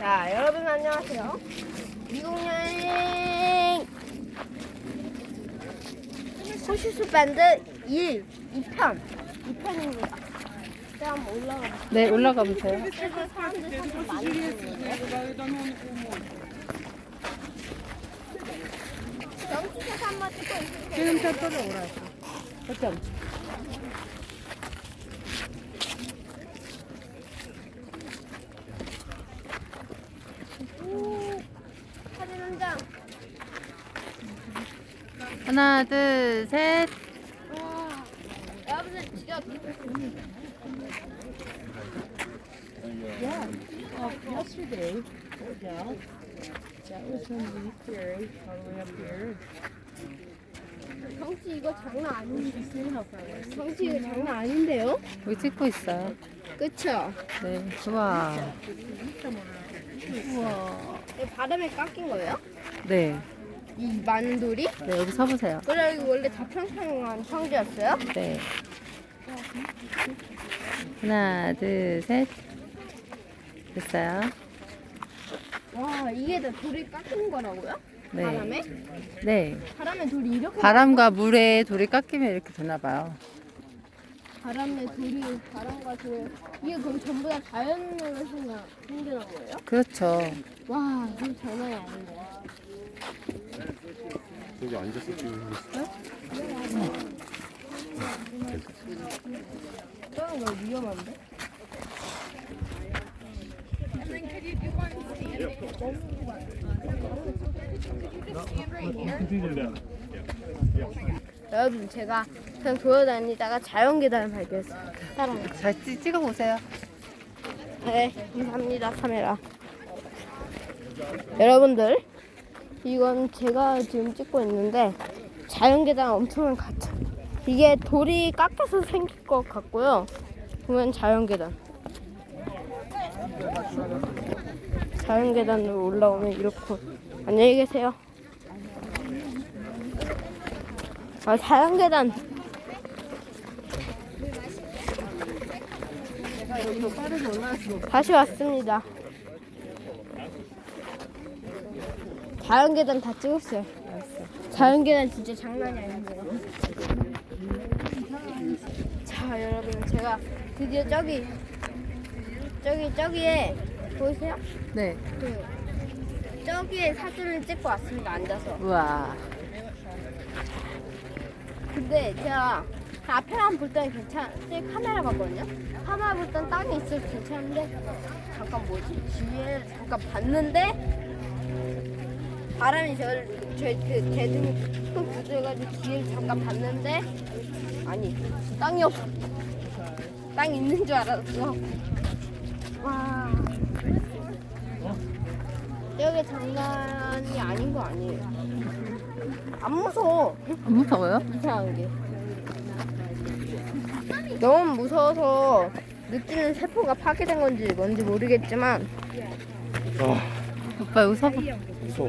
자, 여러분 안녕하세요. 미국 여행 호시스 밴드 1, 2편, 2편입니다. 제가 한번 올라가 볼게요. 네, 올라가 보세요. 그래서 사람들 사실 많이 있는데. 정치에서 한번 찍고 있을게요. 지금 저쪽에 오라. 어쩜? 오, 사진 한 장. 하나, 둘, 셋. 와, 여러분들 진짜 Yeah, uh, yesterday, yeah, that was when we ferry all the way up here. 정치 이거 장난 아닌데. 정치 이거 장난 아닌데요? 여기 찍고 있어요. 그쵸? 네, 좋아. 우와. 이 바람에 깎인 거예요? 네, 이 돌이? 네, 여기 서보세요. 그래 이거 원래 다 평평한 평지였어요? 네. 하나, 둘, 셋. 됐어요. 와 이게 다 돌이 깎이는 거라고요? 네. 바람에? 네. 바람에 돌이 이렇게 바람과 물에 돌이 깎이면 이렇게 되나 봐요. 바람에 돌이 바람과 돌 이게 그럼 전부 다 자연으로 생겨 생겨난 거예요? 그렇죠. 와 이거 장난이 아닌데. 여기 앉아서 찍는 거 저는 너무 위험한데? 여러분 제가 그냥 돌아다니다가 자연계단을 발견했어요. 사람. 잘 찍- 찍어보세요. 네, 감사합니다 카메라. 여러분들 이건 제가 지금 찍고 있는데 자연계단 엄청난 가짜. 이게 돌이 깎여서 생길 것 같고요. 보면 자연계단. 자연계단으로 올라오면 이렇고 안녕히 계세요. 아 자연계단. 다시 왔습니다. 자연 계단 다 찍었어요. 자연 계단 진짜 장난이 아닌데요. 자, 여러분, 제가 드디어 저기, 저기, 저기에, 보이세요? 네. 그, 저기에 사진을 찍고 왔습니다, 앉아서. 우와. 근데 제가 앞에만 볼 때는 괜찮, 제 카메라 봤거든요? 카메라 볼 땐 땅에 있어도 괜찮은데, 잠깐 뭐지? 뒤에 잠깐 봤는데, 바람이 저를, 저, 그, 대등이 툭 부서져가지고 뒤를 잠깐 봤는데, 아니, 땅이 없어. 땅 있는 줄 알았어. 와. 여기 장난이 아닌 거 아니에요. 안 무서워. 안 무서워요? 이상한 게. 너무 무서워서 느끼는 세포가 파괴된 건지 뭔지 모르겠지만 아, 오빠 서봐. 무서워.